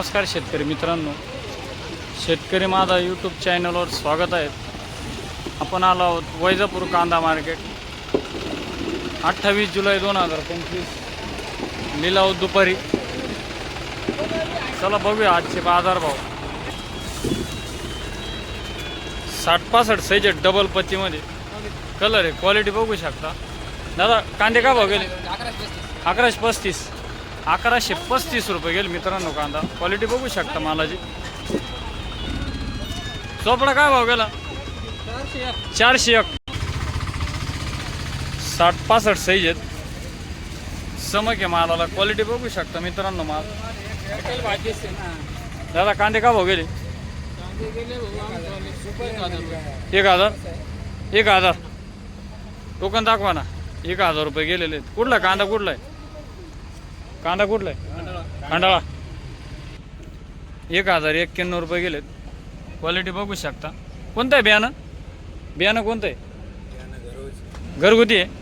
नमस्कार शेतकरी मित्रांनो. शेतकरी माझा यूट्यूब चॅनलवर स्वागत आहे. आपण आलो आहोत वैजापूर कांदा मार्केट अठ्ठावीस जुलै दोन हजार पंचवीस. लिलाव दुपारी. चला बघूया आजचे बाजारभाव साठ पासष्ट साईज डबल पत्तीमध्ये कलर आहे क्वालिटी बघू शकता. दादा कांदे का भाव गेले? अकराशे पस्तीस. अकराशे पस्तीस रुपये गेले मित्रांनो कांदा. क्वालिटी बघू शकता मालाची. चोपडा काय भाव गेला? चारशे एक. साठ पासष्ट साईज आहेत. समक आहे मालाला. क्वालिटी बघू शकता मित्रांनो माल. दादा कांदे का भाव गेले? एक हजार. एक हजार. टोकन दाखवा ना. एक हजार रुपये गेलेले आहेत. कुठला आहे? कांदा कुठला आहे? कांदा कुठला आहे? कांडाळा एक हजार एक्क्याण्णव रुपये गेलेत. क्वालिटी बघू शकता. कोणतं आहे बियाणं? बियाणं कोणतं आहे? घरगुती आहे.